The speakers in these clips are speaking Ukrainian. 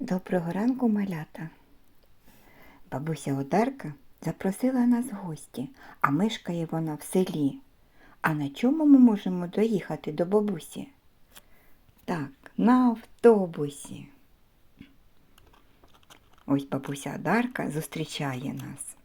Доброго ранку, малята. Бабуся Одарка запросила нас в гості, а мешкає вона в селі. А на чому ми можемо доїхати до бабусі? Так, на автобусі. Ось бабуся Одарка зустрічає нас.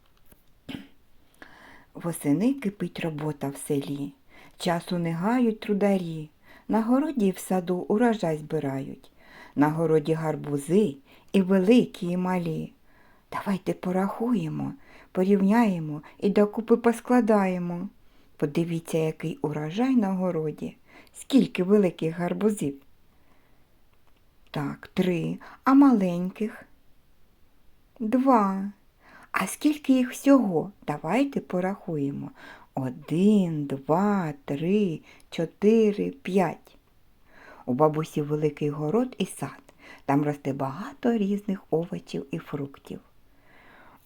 Восени кипить робота в селі, часу не гають трударі, на городі в саду урожай збирають, на городі гарбузи і великі, і малі. Давайте порахуємо, порівняємо і докупи поскладаємо. Подивіться, який урожай на городі, скільки великих гарбузів. Так, три, а маленьких? Два. А скільки їх всього? Давайте порахуємо. Один, два, три, чотири, п'ять. У бабусі великий город і сад. Там росте багато різних овочів і фруктів.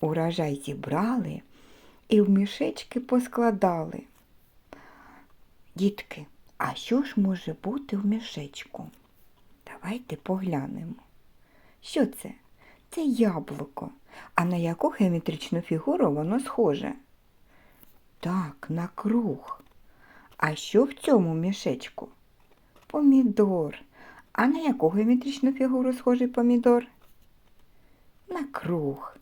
Урожай зібрали і в мішечки поскладали. Дітки, а що ж може бути в мішечку? Давайте поглянемо. Що це? Це яблуко. А на яку геометричну фігуру воно схоже? Так, на круг. А що в цьому мішечку? Помідор. А на яку геометричну фігуру схожий помідор? На круг.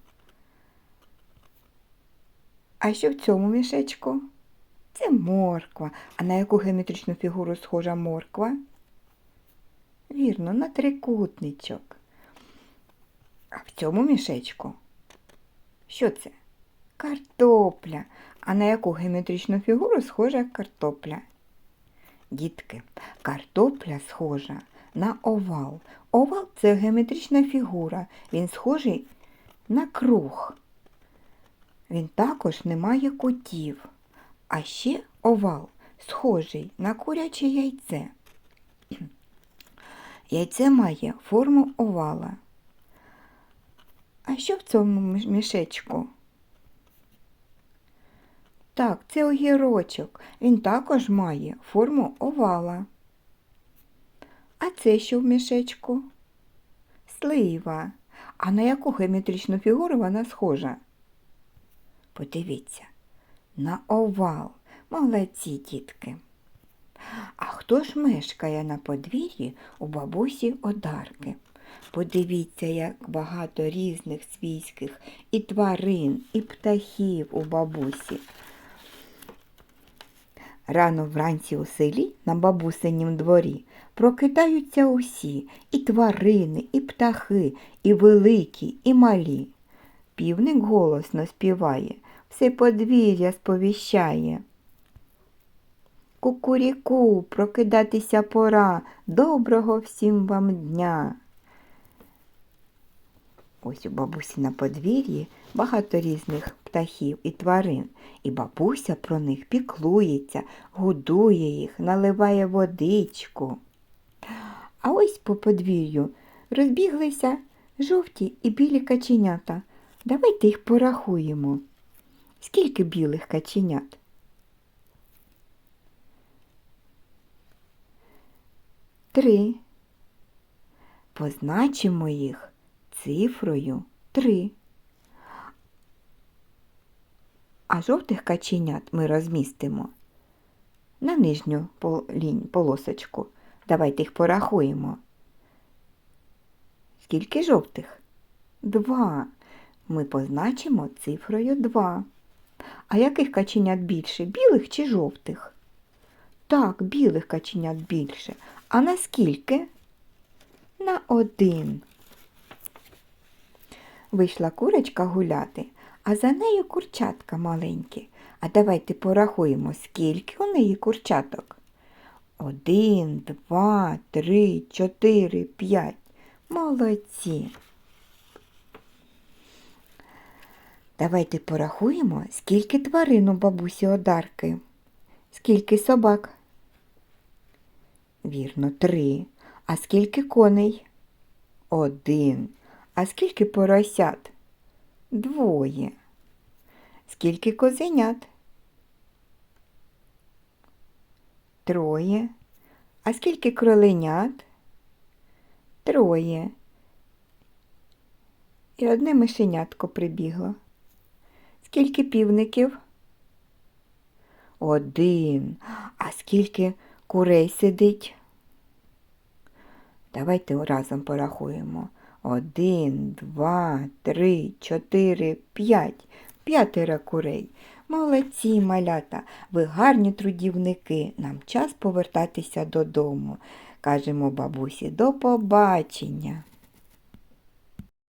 А що в цьому мішечку? Це морква. А на яку геометричну фігуру схожа морква? Вірно, на трикутничок. А в цьому мішечку? Що це? Картопля. А на яку геометричну фігуру схожа картопля? Дітки, картопля схожа на овал. Овал це геометрична фігура. Він схожий на круг. Він також не має кутів. А ще овал схожий на куряче яйце. Яйце має форму овала. А що в цьому мішечку? Так, це огірочок. Він також має форму овала. А це що в мішечку? Слива. А на яку геометричну фігуру вона схожа? Подивіться, на овал. Молодці дітки. А хто ж мешкає на подвір'ї у бабусі Одарки? Подивіться, як багато різних свійських і тварин, і птахів у бабусі. Рано вранці у селі на бабусинім дворі прокидаються усі і тварини, і птахи, і великі, і малі. Півник голосно співає, все подвір'я сповіщає. Кукуріку, прокидатися пора, доброго всім вам дня. Ось у бабусі на подвір'ї багато різних птахів і тварин, і бабуся про них піклується, годує їх, наливає водичку. А ось по подвір'ю розбіглися жовті і білі каченята. Давайте їх порахуємо. Скільки білих каченят? Три. Позначимо їх цифрою 3. А жовтих каченят ми розмістимо на нижню полосочку. Давайте їх порахуємо. Скільки жовтих? Два. Ми позначимо цифрою 2. А яких каченят більше? Білих чи жовтих? Так, білих каченят більше. А на скільки? На один. Вийшла курочка гуляти, а за нею курчатка маленькі. А давайте порахуємо, скільки у неї курчаток. Один, два, три, чотири, п'ять. Молодці. Давайте порахуємо, скільки тварин у бабусі Одарки. Скільки собак? Вірно, три. А скільки коней? Один. А скільки поросят? Двоє. Скільки козенят? Троє. А скільки кроленят? Троє. І одне мишенятко прибігло. Скільки півників? Один. А скільки курей сидить? Давайте разом порахуємо. Один, два, три, чотири, п'ять. П'ятеро курей. Молодці, малята, ви гарні трудівники. Нам час повертатися додому. Кажемо бабусі, до побачення.